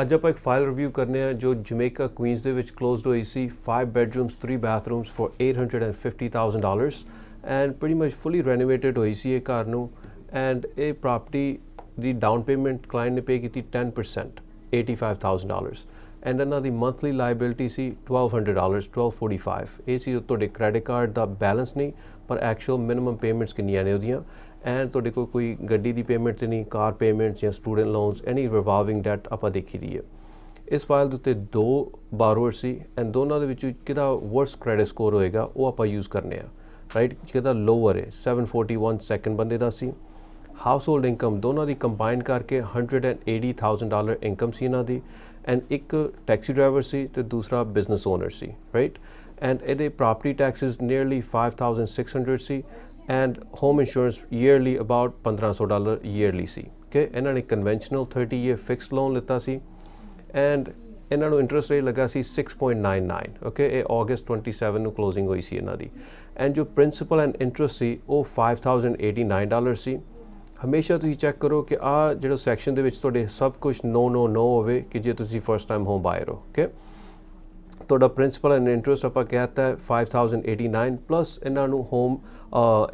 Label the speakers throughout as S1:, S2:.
S1: ਅੱਜ ਆਪਾਂ ਇੱਕ ਫਾਈਲ ਰਿਵਿਊ ਕਰਨੇ ਆ ਜੋ ਜਮੇਕਾ ਕੁਈਨਸ ਦੇ ਵਿੱਚ ਕਲੋਜ਼ਡ ਹੋਈ ਸੀ। 5 bedrooms 3 bathrooms for $850,000 and pretty much fully renovated ਹੋਈ ਸੀ ਇਹ ਘਰ ਨੂੰ। ਐਂਡ ਇਹ ਪ੍ਰਾਪਰਟੀ ਦੀ ਡਾਊਨ ਪੇਮੈਂਟ ਕਲਾਇੰਟ ਨੇ ਪੇ ਕੀਤੀ 10% $85,000 ਐਂਡ ਇਹਨਾਂ ਦੀ ਮੰਥਲੀ ਲਾਇਬਿਲਿਟੀ ਸੀ $1200 1245 ਇਹ ਸੀ ਤੁਹਾਡੇ ਕ੍ਰੈਡਿਟ ਕਾਰਡ ਦਾ ਬੈਲੈਂਸ ਨਹੀਂ ਪਰ ਐਕਚੁਅਲ ਮਿਨੀਮਮ ਪੇਮੈਂਟਸ ਕਿੰਨੀਆਂ ਨੇ ਉਹਦੀਆਂ। ਐਂਡ ਤੁਹਾਡੇ ਕੋਲ ਕੋਈ ਗੱਡੀ ਦੀ ਪੇਮੈਂਟ ਤੇ ਨਹੀਂ, ਕਾਰ ਪੇਮੈਂਟਸ ਜਾਂ student loans any revolving debt ਆਪਾਂ ਦੇਖੀ ਦੀ ਹੈ। ਇਸ ਫਾਈਲ ਦੇ ਉੱਤੇ ਦੋ ਬਾਰੋਅਰ ਸੀ ਐਂਡ ਦੋਨਾਂ ਦੇ ਵਿੱਚੋਂ ਕਿਹਦਾ ਵਰਸ ਕ੍ਰੈਡਿਟ ਸਕੋਰ ਹੋਏਗਾ, ਉਹ ਆਪਾਂ ਯੂਜ਼ ਕਰਨੇ ਆ। ਰਾਈਟ ਕਿਹਦਾ ਲੋਅਰ ਹੈ? 741 ਸੈਕੰਡ ਬੰਦੇ ਦਾ ਸੀ। ਹਾਊਸ ਹੋਲਡ ਇਨਕਮ ਦੋਨਾਂ ਦੀ ਕੰਬਾਈਨ ਕਰਕੇ 180000 ਡਾਲਰ ਇਨਕਮ ਸੀ ਇਹਨਾਂ ਦੀ ਐਂਡ ਇੱਕ ਟੈਕਸੀ ਡਰਾਈਵਰ ਸੀ ਤੇ ਦੂਸਰਾ ਬਿਜ਼ਨਸ ਓਨਰ ਸੀ। ਰਾਈਟ ਐਂਡ ਇਹਦੇ property taxes nearly 5600 C. And home insurance yearly about 1500 dollar yearly ਸੀ ਕਿ ਇਹਨਾਂ ਨੇ ਕਨਵੈਂਸ਼ਨਲ 30 ਈਅਰ ਫਿਕਸਡ ਲੋਨ ਲਿੱਤਾ ਸੀ ਐਂਡ ਇਹਨਾਂ ਨੂੰ ਇੰਟਰਸਟ ਰੇਟ ਲੱਗਾ ਸੀ 6.99 ਓਕੇ ਇਹ ਅਗਸਤ 27 ਨੂੰ ਕਲੋਜ਼ਿੰਗ ਹੋਈ ਸੀ ਇਹਨਾਂ ਦੀ ਐਂਡ ਜੋ ਪ੍ਰਿੰਸੀਪਲ ਐਂਡ ਇੰਟਰਸਟ ਸੀ, ਉਹ 5089 ਡਾਲਰ ਸੀ। ਹਮੇਸ਼ਾ ਤੁਸੀਂ ਚੈੱਕ ਕਰੋ ਕਿ ਆ ਜਿਹੜਾ ਸੈਕਸ਼ਨ ਦੇ ਵਿੱਚ ਤੁਹਾਡੇ ਸਭ ਕੁਝ ਨੋ ਨੋ ਨੋ ਹੋਵੇ ਕਿ ਜੇ ਤੁਸੀਂ ਫਰਸਟ ਟਾਈਮ ਹੋਮ ਬਾਇਰ ਹੋ ਓਕੇ ਤੁਹਾਡਾ ਪ੍ਰਿੰਸੀਪਲ ਐਂਡ ਇੰਟਰਸਟ ਆਪਾਂ ਕਹਿਤਾ ਹੈ 5089 ਪਲੱਸ ਇਹਨਾਂ ਨੂੰ ਹੋਮ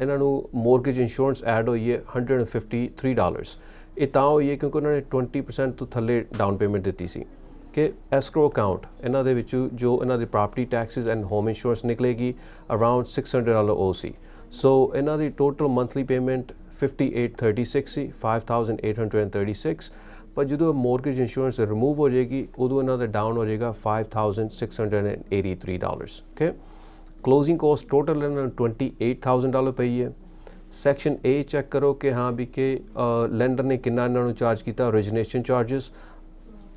S1: ਇਹਨਾਂ ਨੂੰ ਮੋਰਗੇਜ ਇੰਸ਼ੋਰੈਂਸ ਐਡ ਹੋਈ ਹੈ 153 ਡਾਲਰਸ ਇਹ ਤਾਂ ਹੋਈ ਹੈ ਕਿਉਂਕਿ ਉਹਨਾਂ ਨੇ 20% ਤੋਂ ਥੱਲੇ ਡਾਊਨ ਪੇਮੈਂਟ ਦਿੱਤੀ ਸੀ। ਕਿ ਐਸਕਰੋ ਅਕਾਊਂਟ ਇਹਨਾਂ ਦੇ ਵਿੱਚ ਜੋ ਇਹਨਾਂ ਦੇ property taxes and home insurance ਨਿਕਲੇਗੀ around 600 dollar ਓ ਸੀ ਸੋ ਇਹਨਾਂ ਦੀ ਟੋਟਲ ਮੰਥਲੀ ਪੇਮੈਂਟ 5836 ਸੀ 5836 ਪਰ ਜਦੋਂ ਮੋਰਗੇਜ ਇੰਸ਼ੋਰੈਂਸ ਰਿਮੂਵ ਹੋ ਜਾਏਗੀ, ਉਦੋਂ ਇਹਨਾਂ ਦਾ ਡਾਊਨ ਹੋ ਜਾਏਗਾ 5683 dollars okay closing cost total ਇਹਨਾਂ ਨੂੰ 28000 ਡਾਲਰ ਪਈ ਹੈ। ਸੈਕਸ਼ਨ A ਚੈੱਕ ਕਰੋ ਕਿ ਹਾਂ ਵੀ ਕਿ ਲੈਂਡਰ ਨੇ ਕਿੰਨਾ ਇਹਨਾਂ ਨੂੰ ਚਾਰਜ ਕੀਤਾ, origination ਚਾਰजेस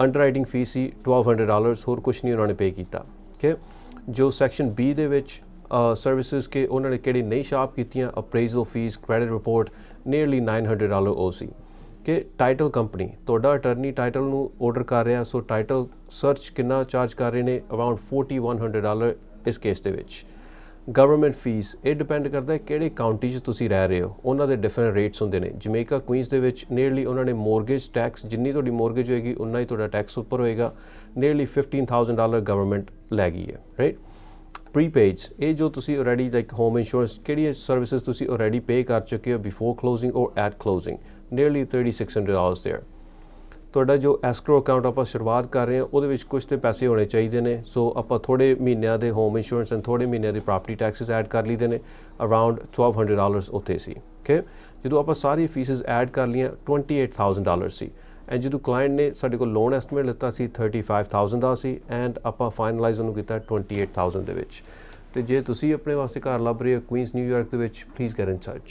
S1: ਅੰਡਰਰਾਈਟਿੰਗ ਫੀਸ ਸੀ 1200 ਡਾਲਰਸ ਹੋਰ ਕੁਝ ਨਹੀਂ ਉਹਨਾਂ ਨੇ ਪੇ ਕੀਤਾ ਓਕੇ ਜੋ ਸੈਕਸ਼ਨ B ਦੇ ਵਿੱਚ ਸਰਵਿਸਿਜ਼ ਕੇ ਉਹਨਾਂ ਨੇ ਕਿਹੜੀ ਨਹੀਂ ਸ਼ਾਪ ਕੀਤੀਆਂ appraisal fee credit report nearly 900 dollar ਉਹ ਸੀ। ਕਿ ਟਾਈਟਲ ਕੰਪਨੀ ਤੁਹਾਡਾ ਅਟਰਨੀ ਟਾਈਟਲ ਨੂੰ ਆਰਡਰ ਕਰ ਰਿਹਾ ਸੋ ਟਾਈਟਲ ਸਰਚ ਕਿੰਨਾ ਚਾਰਜ ਕਰ ਰਹੇ ਨੇ? ਅਰਾਊਂਡ 4100 ਡਾਲਰ ਇਸ ਕੇਸ ਦੇ ਵਿੱਚ। ਗਵਰਨਮੈਂਟ ਫੀਸ ਇਹ ਡਿਪੈਂਡ ਕਰਦਾ ਹੈ ਕਿਹੜੇ ਕਾਉਂਟੀ 'ਚ ਤੁਸੀਂ ਰਹਿ ਰਹੇ ਹੋ। ਉਹਨਾਂ ਦੇ ਡਿਫਰੈਂਟ ਰੇਟਸ ਹੁੰਦੇ ਨੇ। ਜਮੇਕਾ ਕੁਈਨਸ ਦੇ ਵਿੱਚ ਨੀਅਰਲੀ ਉਹਨਾਂ ਨੇ ਮੋਰਗੇਜ ਟੈਕਸ ਜਿੰਨੀ ਤੁਹਾਡੀ ਮੋਰਗੇਜ ਹੋਏਗੀ ਉਨਾ ਹੀ ਤੁਹਾਡਾ ਟੈਕਸ ਉੱਪਰ ਹੋਏਗਾ। ਨੀਅਰਲੀ 15000 ਡਾਲਰ ਗਵਰਨਮੈਂਟ ਲੈ ਗਈ ਹੈ ਰਾਈਟ ਪ੍ਰੀਪੇਡਸ ਇਹ ਜੋ ਤੁਸੀਂ ਆਲਰੇਡੀ ਲਾਈਕ ਹੋਮ ਇੰਸ਼ੋਰੈਂਸ ਕਿਹੜੀ ਸਰਵਿਸਿਜ਼ ਤੁਸੀਂ ਆਲਰੇਡੀ ਪੇ ਕਰ ਚੁੱਕੇ ਹੋ before closing or at closing nearly 3600 dollars there ਤੁਹਾਡਾ ਜੋ ਐਸਕ੍ਰੋ ਅਕਾਊਂਟ ਆਪਾਂ ਸ਼ੁਰੂਆਤ ਕਰ ਰਹੇ ਹਾਂ ਉਹਦੇ ਵਿੱਚ ਕੁਝ ਤੇ ਪੈਸੇ ਹੋਣੇ ਚਾਹੀਦੇ ਨੇ ਸੋ ਆਪਾਂ ਥੋੜੇ ਮਹੀਨਿਆਂ ਦੇ ਹੋਮ ਇੰਸ਼ੋਰੈਂਸ ਐਂਡ ਥੋੜੇ ਮਹੀਨਿਆਂ ਦੇ ਪ੍ਰਾਪਰਟੀ ਟੈਕਸਸ ਐਡ ਕਰ ਲਈਦੇ ਨੇ ਅਰਾਊਂਡ 1200 ਡਾਲਰਸ ਉੱਥੇ ਸੀ ਓਕੇ ਜਦੋਂ ਆਪਾਂ ਸਾਰੀ ਫੀਸਸ ਐਡ ਕਰ ਲੀਆਂ 28000 ਡਾਲਰ ਸੀ ਐਂਡ ਜਦੋਂ ਕਲਾਇੰਟ ਨੇ ਸਾਡੇ ਕੋਲ ਲੋਨ ਐਸਟੀਮੇਟ ਲਿੱਤਾ ਸੀ 35000 ਦਾ ਸੀ ਐਂਡ ਆਪਾਂ ਫਾਈਨਲਾਈਜ਼ ਉਹਨੂੰ ਕੀਤਾ 28000 ਦੇ ਵਿੱਚ ਤੇ ਜੇ ਤੁਸੀਂ ਆਪਣੇ ਵਾਸਤੇ ਘਰ ਲੱਭ ਰਹੇ ਹੋ ਕੁਈਨਸ ਨਿਊਯਾਰਕ ਦੇ ਵਿੱਚ ਪਲੀਜ਼ ਗੈਟ ਇਨ ਟੱਚ